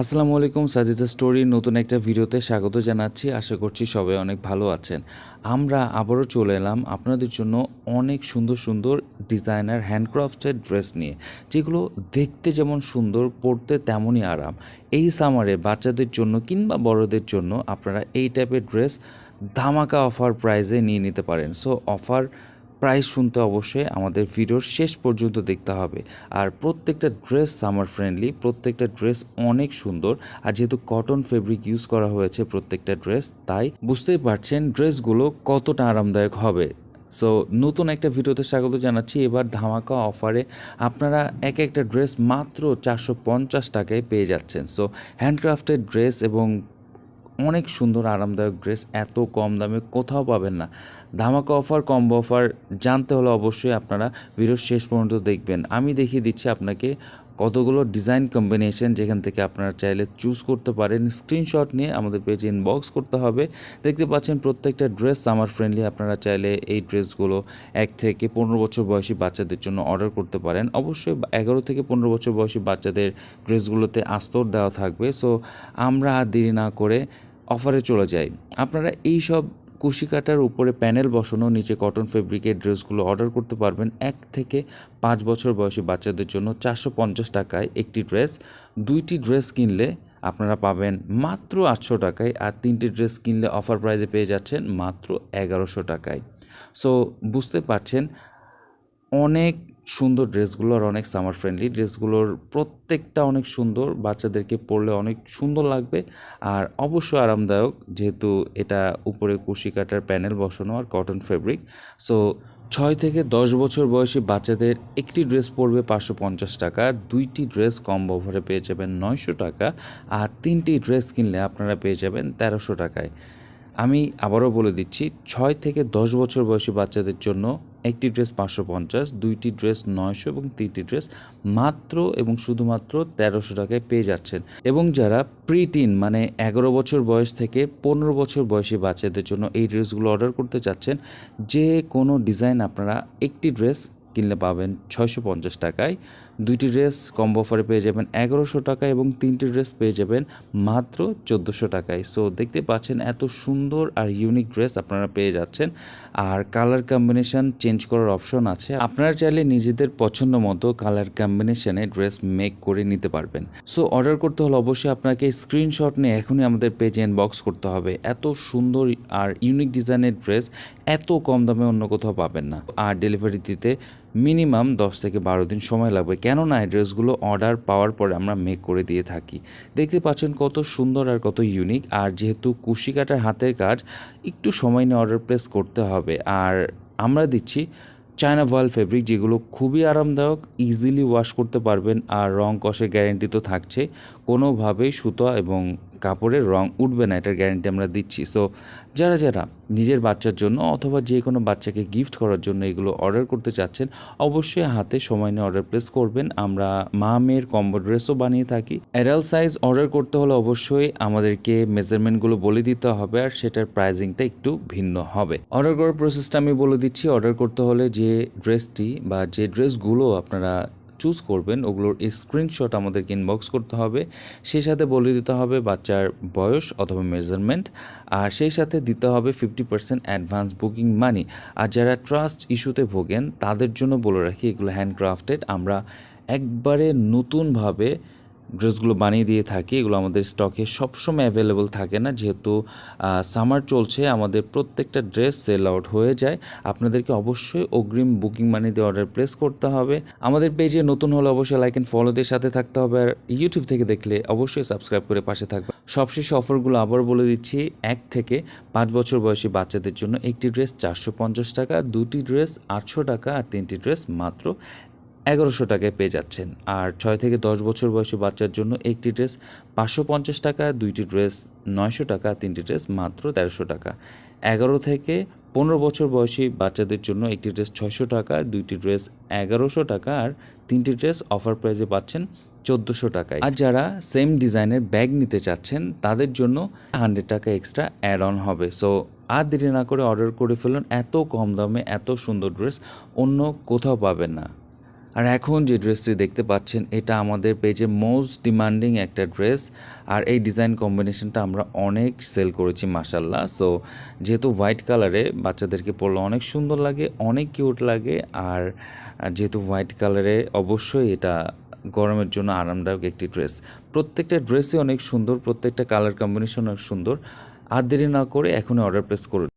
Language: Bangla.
আসসালামু আলাইকুম, সাজিদা স্টোরির নতুন একটা ভিডিওতে স্বাগত জানাচ্ছি। আশা করছি সবাই অনেক ভালো আছেন। আমরা আবারও চলে এলাম আপনাদের জন্য অনেক সুন্দর সুন্দর ডিজাইনার হ্যান্ডক্রাফটেড ড্রেস নিয়ে, যেগুলো দেখতে যেমন সুন্দর, পরতে তেমনই আরাম। এই সামারে বাচ্চাদের জন্য কিংবা বড়দের জন্য আপনারা এই টাইপের ড্রেস ধামাকা অফার প্রাইজে নিয়ে নিতে পারেন। সো অফার প্রাইস শুনতে অবশ্যই আমাদের ভিডিওর শেষ পর্যন্ত দেখতে হবে। আর প্রত্যেকটা ড্রেস সামার ফ্রেন্ডলি প্রত্যেকটা ড্রেস অনেক সুন্দর। আর যেহেতু কটন ফেব্রিক ইউজ করা হয়েছে প্রত্যেকটা ড্রেস, তাই বুঝতেই পারছেন ড্রেসগুলো কতটা আরামদায়ক হবে। সো নতুন একটা ভিডিওতে স্বাগত জানাচ্ছি। এবার ধামাকা অফারে আপনারা এক একটা ড্রেস মাত্র চারশো পঞ্চাশ টাকায় পেয়ে যাচ্ছেন। সো হ্যান্ডক্রাফটেড ড্রেস এবং অনেক সুন্দর, আরামদায়ক ড্রেস, এত কম দামে কোথাও পাবেন না। ধামাকা অফার, কম্বো অফার জানতে হলে অবশ্যই আপনারা ভিডিওর শেষ পর্যন্ত দেখবেন। আমি দেখিয়ে দিচ্ছি আপনাকে কতগুলো ডিজাইন কম্বিনেশন যেখান থেকে আপনারা চাইলে চুজ করতে পারেন স্ক্রিনশট নিয়ে আমাদের পেজে ইনবক্স করতে হবে। দেখতে পাচ্ছেন প্রত্যেকটা ড্রেস সামার ফ্রেন্ডলি আপনারা চাইলে এই ড্রেসগুলো এক থেকে পনেরো বছর বয়সী বাচ্চাদের জন্য অর্ডার করতে পারেন। অবশ্যই এগারো থেকে পনেরো বছর বয়সী বাচ্চাদের ড্রেসগুলোতে আস্তর দেওয়া থাকবে। সো আমরা আর দেরি না করে অফারে চলে যাই। আপনারা এই সব কুশি কাটার উপরে প্যানেল বসানো, নিচে কটন ফেব্রিকের ড্রেসগুলো অর্ডার করতে পারবেন এক থেকে পাঁচ বছর বয়সী বাচ্চাদের জন্য চারশো পঞ্চাশ টাকায় একটি ড্রেস। দুইটি ড্রেস কিনলে আপনারা পাবেন মাত্র আটশো টাকায় আর তিনটি ড্রেস কিনলে অফার প্রাইজে পেয়ে যাচ্ছেন মাত্র এগারোশো টাকায়। সো, বুঝতে পারছেন, অনেক সুন্দর ড্রেসগুলো আর অনেক সামার ফ্রেন্ডলি ড্রেসগুলোর প্রত্যেকটা অনেক সুন্দর, বাচ্চাদেরকে পরলে অনেক সুন্দর লাগবে। আর অবশ্যই আরামদায়ক, যেহেতু এটা উপরে কুশি কাটার প্যানেল বসানো আর কটন ফেব্রিক সো ছয় থেকে দশ বছর বয়সী বাচ্চাদের একটি ড্রেস পড়বে পাঁচশো পঞ্চাশ টাকা, দুইটি ড্রেস কম ব্যবহারে পেয়ে যাবেন নয়শো টাকা, আর তিনটি ড্রেস কিনলে আপনারা পেয়ে যাবেন তেরোশো টাকায়। আমি আবারও বলে দিচ্ছি, ছয় থেকে দশ বছর বয়সী বাচ্চাদের জন্য একটি ড্রেস পাঁচশো পঞ্চাশ, দুইটি ড্রেস নয়শো এবং তিনটি ড্রেস মাত্র এবং শুধুমাত্র তেরোশো টাকায় পেয়ে যাচ্ছেন। এবং যারা প্রিটিন মানে এগারো বছর বয়স থেকে পনেরো বছর বয়সী বাচ্চাদের জন্য এই ড্রেসগুলো অর্ডার করতে চাচ্ছেন, যে কোনো ডিজাইন আপনারা একটি ড্রেস কিনলে পাবেন ছয়শো পঞ্চাশ টাকায়। দুইটি ড্রেস কম্বো অফারে পেয়ে যাবেন এগারোশো টাকা এবং তিনটি ড্রেস পেয়ে যাবেন মাত্র চোদ্দোশো টাকায়। সো দেখতে পাচ্ছেন এত সুন্দর আর ইউনিক ড্রেস আপনারা পেয়ে যাচ্ছেন। আর কালার কম্বিনেশন চেঞ্জ করার অপশন আছে। আপনারা চাইলে নিজেদের পছন্দ মতো কালার কম্বিনেশনে ড্রেস মেক করে নিতে পারবেন। সো অর্ডার করতে হলে অবশ্যই আপনাকে স্ক্রিনশট নিয়ে এখনই আমাদের পেজে ইনবক্স করতে হবে। এত সুন্দর আর ইউনিক ডিজাইনের ড্রেস এত কম দামে অন্য কোথাও পাবেন না। আর ডেলিভারি দিতে মিনিমাম দশ থেকে বারো দিন সময় লাগবে। কেননা এই ড্রেসগুলো অর্ডার পাওয়ার পরে আমরা মেক করে দিয়ে থাকি। দেখতে পাচ্ছেন কত সুন্দর আর কত ইউনিক। আর যেহেতু কুশি কাটার হাতের কাজ, একটু সময় নিয়ে অর্ডার প্লেস করতে হবে। আর আমরা দিচ্ছি চায়না ভয়েল ফেব্রিক, যেগুলো খুবই আরামদায়ক ইজিলি ওয়াশ করতে পারবেন। আর রং কষের গ্যারেন্টি তো থাকছে কোনোভাবেই সুতো এবং কাপড়ের রং উঠবে না, এটার গ্যারেন্টি আমরা দিচ্ছি। সো যারা যারা নিজের বাচ্চার জন্য অথবা যে কোনো বাচ্চাকে গিফট করার জন্য এগুলো অর্ডার করতে চাচ্ছেন, অবশ্যই হাতে সময় নিয়ে অর্ডার প্লেস করবেন। আমরা মা মেয়ের কম্বো ড্রেসও বানিয়ে থাকি। অ্যাডাল্ট সাইজ অর্ডার করতে হলে অবশ্যই আমাদেরকে মেজারমেন্টগুলো বলে দিতে হবে আর সেটার প্রাইজিংটা একটু ভিন্ন হবে। অর্ডার করার প্রসেসটা আমি বলে দিচ্ছি। অর্ডার করতে হলে যে ড্রেসটি বা যে ড্রেসগুলো আপনারা চুজ করবেন, ওগুলোর স্ক্রিনশট আমাদেরকে ইনবক্স করতে হবে। সেই সাথে বলে দিতে হবে বাচ্চার বয়স অথবা মেজারমেন্ট আর সেই সাথে দিতে হবে fifty percent advance booking money আর যারা ট্রাস্ট ইস্যুতে ভোগেন, তাদের জন্য বলে রাখি এগুলো হ্যান্ডক্রাফটেড আমরা একবারে নতুনভাবে ড্রেসগুলো বানিয়ে দিয়ে থাকি, এগুলো আমাদের স্টকে সবসময় অ্যাভেলেবল থাকে না। যেহেতু সামার চলছে, আমাদের প্রত্যেকটা ড্রেস সেল আউট হয়ে যায়। আপনাদেরকে অবশ্যই অগ্রিম বুকিং মানি দিয়ে অর্ডার প্লেস করতে হবে। আমাদের পেজে নতুন হলে অবশ্যই লাইক অ্যান্ড ফলোদের সাথে থাকতে হবে। আর ইউটিউব থেকে দেখলে অবশ্যই সাবস্ক্রাইব করে পাশে থাকবে সবশেষে অফারগুলো আবার বলে দিচ্ছি, এক থেকে পাঁচ বছর বয়সী বাচ্চাদের জন্য একটি ড্রেস চারশো পঞ্চাশ টাকা, দুটি ড্রেস আটশো টাকা আর তিনটি ড্রেস মাত্র এগারোশো টাকায় পেয়ে যাচ্ছেন। আর ছয় থেকে দশ বছর বয়সী বাচ্চার জন্য একটি ড্রেস পাঁচশো পঞ্চাশ টাকা, দুইটি ড্রেস নয়শো টাকা, তিনটি ড্রেস মাত্র তেরোশো টাকা। এগারো থেকে পনেরো বছর বয়সী বাচ্চাদের জন্য একটি ড্রেস ছয়শো টাকা, দুইটি ড্রেস এগারোশো টাকা, আর তিনটি ড্রেস অফার প্রাইজে পাচ্ছেন চোদ্দোশো টাকায়। আর যারা সেম ডিজাইনের ব্যাগ নিতে চাচ্ছেন, তাদের জন্য হান্ড্রেড টাকা এক্সট্রা অ্যাড অন হবে। সো, আর দেরি না করে অর্ডার করে ফেলুন। এত কম দামে এত সুন্দর ড্রেস অন্য কোথাও পাবেন না। আর এখন যে ড্রেসটি দেখতে পাচ্ছেন, এটা আমাদের পেজে মোস্ট ডিমান্ডিং একটা ড্রেস। আর এই ডিজাইন কম্বিনেশনটা আমরা অনেক সেল করেছি মাসাল্লাহ সো যেহেতু হোয়াইট কালারে বাচ্চাদেরকে পরলে অনেক সুন্দর লাগে, অনেক কিউট লাগে, আর যেহেতু হোয়াইট কালারে অবশ্যই এটা গরমের জন্য আরামদায়ক একটি ড্রেস। প্রত্যেকটা ড্রেসই অনেক সুন্দর, প্রত্যেকটা কালার কম্বিনেশন অনেক সুন্দর। আর দেরি না করে এখনই অর্ডার প্লেস করুন